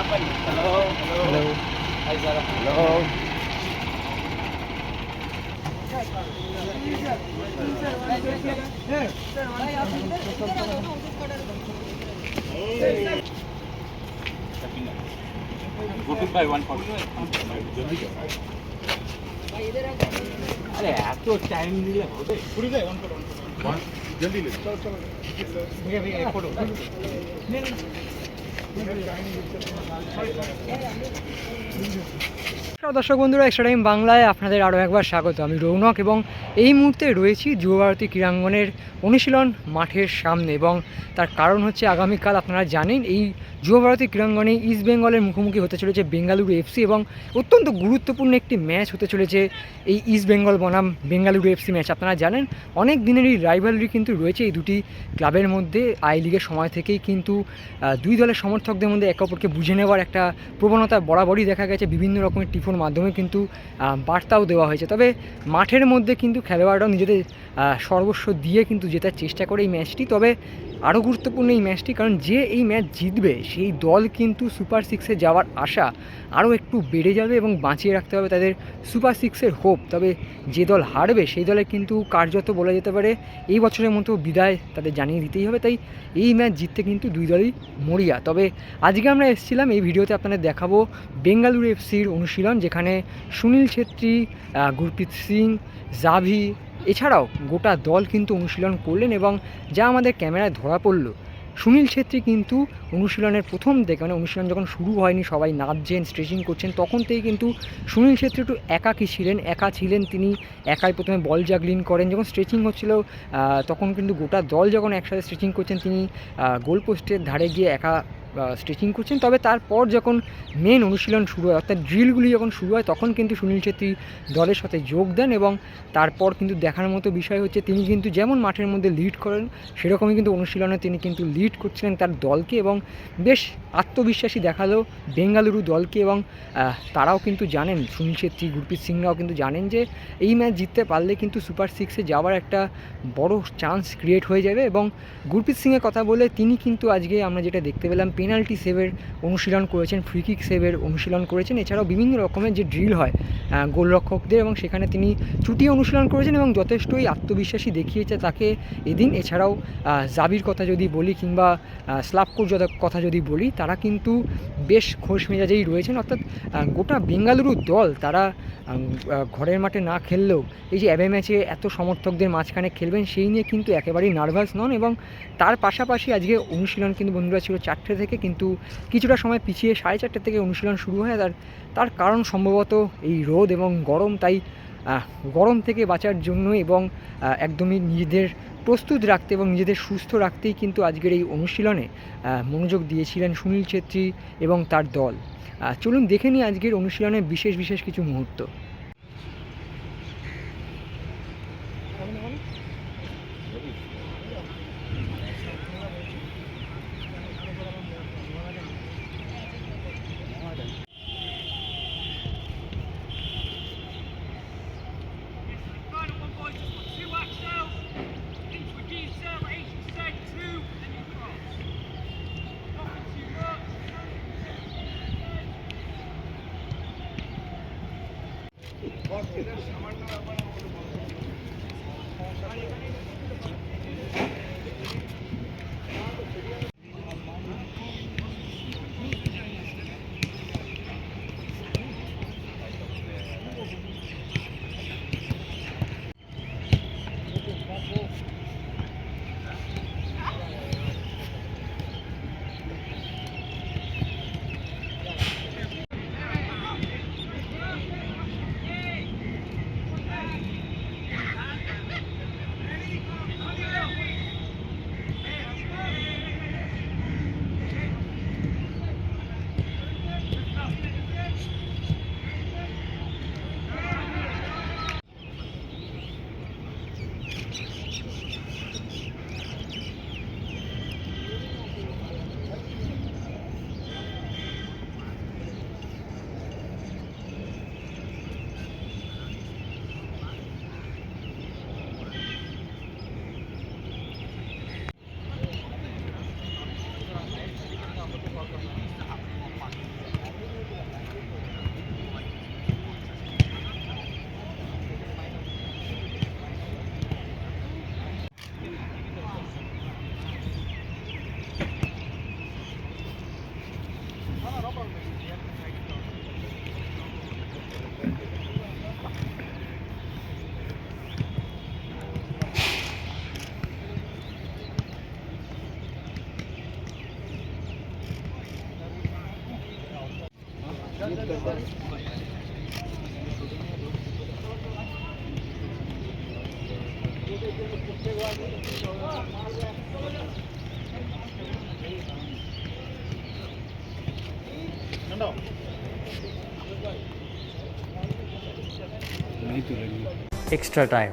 Hello hello আরে এত time দিলে হবে জলদি লে ভেঙে ভেঙে ফটো Thank you. দর্শক বন্ধুরা, এক্সট্রা টাইম বাংলায় আপনাদের আরও একবার স্বাগত। আমি রৌনক এবং এই মুহূর্তে রয়েছি যুবভারতী ক্রীড়াঙ্গনের অনুশীলন মাঠের সামনে এবং তার কারণ হচ্ছে আগামীকাল আপনারা জানেন, এই যুবভারতী ক্রীড়াঙ্গনে ইস্ট বেঙ্গলের মুখোমুখি হতে চলেছে বেঙ্গালুরু এফসি এবং অত্যন্ত গুরুত্বপূর্ণ একটি ম্যাচ হতে চলেছে এই ইস্ট বেঙ্গল বনাম বেঙ্গালুরু এফসি ম্যাচ আপনারা জানেন, অনেক দিনেরই রাইভালরি কিন্তু রয়েছে এই দুটি ক্লাবের মধ্যে। আই লিগের সময় থেকেই কিন্তু দুই দলের সমর্থকদের মধ্যে একে অপরকে বুঝে নেওয়ার একটা প্রবণতা বরাবরই দেখা গেছে। বিভিন্ন রকমের টিফোর মাধ্যমে কিন্তু বার্তাও দেওয়া হয়েছে। তবে মাঠের মধ্যে কিন্তু খেলোয়াড়রাও নিজেদের সর্বস্ব দিয়ে কিন্তু জেতার চেষ্টা করে এই ম্যাচটি। তবে আরও গুরুত্বপূর্ণ এই ম্যাচটি, কারণ যে এই ম্যাচ জিতবে, সেই দল কিন্তু সুপার সিক্সে যাওয়ার আশা আরও একটু বেড়ে যাবে এবং বাঁচিয়ে রাখতে হবে তাদের সুপার সিক্সের হোপ। তবে যে দল হারবে, সেই দলে কিন্তু কার্যত বলা যেতে পারে এই বছরের মতো বিদায় তাদের জানিয়ে দিতেই হবে। তাই এই ম্যাচ জিততে কিন্তু দুই দলই মরিয়া। তবে আজকে আমরা এসেছিলাম, এই ভিডিওতে আপনাদের দেখাবো বেঙ্গালুরু এফসির অনুশীলন, যেখানে সুনীল ছেত্রী গুরপ্রীত সিং, জাভি এছাড়াও গোটা দল কিন্তু অনুশীলন করলেন এবং যা আমাদের ক্যামেরায় ধরা পড়ল। সুনীল ছেত্রী কিন্তু অনুশীলনের প্রথম দিকে মানে অনুশীলন যখন শুরু হয়নি, সবাই নাচছেন স্ট্রেচিং করছেন, তখন থেকেই কিন্তু সুনীল ছেত্রী একটু একাকী ছিলেন, একা ছিলেন তিনি, একাই প্রথমে বল জাগলিন করেন, যখন স্ট্রেচিং হচ্ছিল তখন কিন্তু গোটা দল যখন একসাথে স্ট্রেচিং করছেন তিনি গোলপোস্টের ধারে গিয়ে একা স্ট্রেচিং করছেন, তবে তারপর যখন মেন অনুশীলন শুরু হয়, অর্থাৎ ড্রিলগুলি যখন শুরু হয়, তখন কিন্তু সুনীল ছেত্রী দলের সাথে যোগ দেন এবং তারপর কিন্তু দেখার মতো বিষয় হচ্ছে, তিনি কিন্তু যেমন মাঠের মধ্যে লিড করেন, সেরকমই কিন্তু অনুশীলনে তিনি কিন্তু লিড করছিলেন তার দলকে এবং বেশ আত্মবিশ্বাসী দেখাল বেঙ্গালুরু দলকে এবং তারাও কিন্তু জানেন, সুনীল ছেত্রী, গুরপ্রীত সিংরাও কিন্তু জানেন যে এই ম্যাচ জিততে পারলে কিন্তু সুপার সিক্সে যাওয়ার একটা বড় চান্স ক্রিয়েট হয়ে যাবে এবং গুরপ্রীত সিংয়ের কথা বলে তিনি কিন্তু আজকে আমরা যেটা দেখতে পেলাম পেনাল্টি সেভের অনুশীলন করেছেন ফ্রি কিক সেভের অনুশীলন করেছেন। এছাড়াও বিভিন্ন রকমের যে ড্রিল হয় গোলরক্ষকদের এবং সেখানে তিনি ছুটি অনুশীলন করেছেন এবং যথেষ্টই আত্মবিশ্বাসী দেখিয়েছে তাকে এদিন। এছাড়াও জাবির কথা যদি বলি কিংবা স্লাপকোর কথা যদি বলি, তারা কিন্তু বেশ খোশ মেজাজেই রয়েছেন। অর্থাৎ গোটা বেঙ্গালুরু দল, তারা ঘরের মাঠে না খেললেও এই যে অ্যাবে ম্যাচে এত সমর্থকদের মাঝখানে খেলবেন, সেই নিয়ে কিন্তু একেবারেই নার্ভাস নন এবং তার পাশাপাশি আজকে অনুশীলন কিন্তু বন্ধুরা ছিল চারটে থেকে কিন্তু কিছুটা সময় পিছিয়ে সাড়ে চারটে থেকে অনুশীলন শুরু হয়। আর তার কারণ সম্ভবত এই রোদ এবং গরম, তাই গরম থেকে বাঁচার জন্য এবং একদমই নিজেদের প্রস্তুত রাখতে এবং নিজেদের সুস্থ রাখতেই কিন্তু আজকের এই অনুশীলনে মনোযোগ দিয়েছিলেন সুনীল ছেত্রী এবং তার দল। চলুন দেখে নিই আজকের অনুশীলনে বিশেষ বিশেষ কিছু মুহূর্ত। সামান্য Extra time.